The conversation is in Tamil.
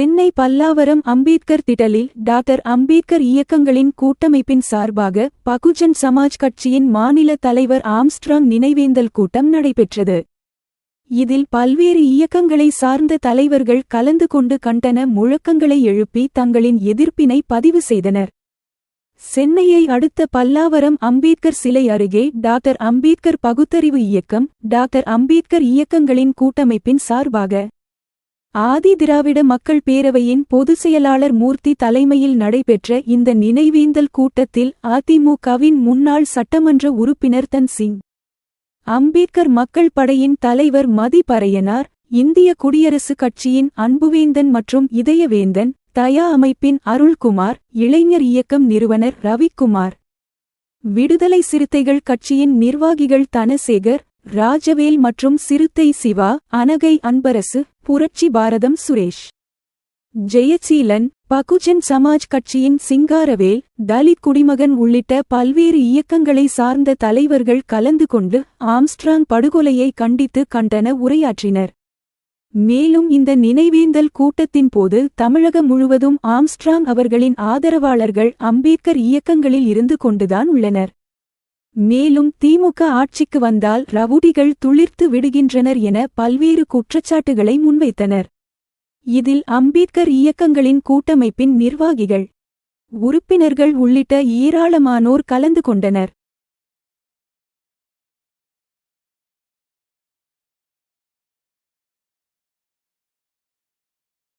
சென்னை பல்லாவரம் அம்பேத்கர் திடலில் டாக்டர் அம்பேத்கர் இயக்கங்களின் கூட்டமைப்பின் சார்பாக பகுஜன் சமாஜ் கட்சியின் மாநில தலைவர் ஆம்ஸ்ட்ராங் நினைவேந்தல் கூட்டம் நடைபெற்றது. இதில் பல்வேறு இயக்கங்களை சார்ந்த தலைவர்கள் கலந்து கொண்டு கண்டன முழக்கங்களை எழுப்பி தங்களின் எதிர்ப்பினை பதிவு செய்தனர். சென்னையை அடுத்த பல்லாவரம் அம்பேத்கர் சிலை அருகே டாக்டர் அம்பேத்கர் பகுத்தறிவு இயக்கம் டாக்டர் அம்பேத்கர் இயக்கங்களின் கூட்டமைப்பின் சார்பாக ஆதி திராவிட மக்கள் பேரவையின் பொதுச் செயலாளர் மூர்த்தி தலைமையில் நடைபெற்ற இந்த நினைவேந்தல் கூட்டத்தில் அதிமுகவின் முன்னாள் சட்டமன்ற உறுப்பினர் தன் சிங். அம்பேத்கர் மக்கள் படையின் தலைவர் மதி பறையனார் இந்திய குடியரசுக் கட்சியின் அன்புவேந்தன் மற்றும் இதயவேந்தன் தயா அமைப்பின் அருள்குமார் இளைஞர் இயக்கம் நிறுவனர் ரவிக்குமார். விடுதலை சிறுத்தைகள் கட்சியின் நிர்வாகிகள் தனசேகர் ராஜவேல் மற்றும் சிறுத்தை சிவா அனகை அன்பரசு புரட்சி பாரதம் சுரேஷ். ஜெயசீலன் பகுஜன் சமாஜ் கட்சியின் சிங்காரவேல் தலித் குடிமகன் உள்ளிட்ட பல்வேறு இயக்கங்களை சார்ந்த தலைவர்கள் கலந்து கொண்டு ஆம்ஸ்ட்ராங் படுகொலையை கண்டித்து கண்டன உரையாற்றினர். மேலும் இந்த நினைவேந்தல் கூட்டத்தின் போது தமிழகம் முழுவதும் ஆம்ஸ்ட்ராங் அவர்களின் ஆதரவாளர்கள் அம்பேத்கர் இயக்கங்களில் இருந்து கொண்டுதான் உள்ளனர். மேலும் திமுக ஆட்சிக்கு வந்தால் ரவுடிகள் துளிர்த்து விடுகின்றனர் என பல்வேறு குற்றச்சாட்டுகளை முன்வைத்தனர். இதில் அம்பேத்கர் இயக்கங்களின் கூட்டமைப்பின் நிர்வாகிகள் உறுப்பினர்கள் உள்ளிட்ட ஏராளமானோர் கலந்து கொண்டனர்.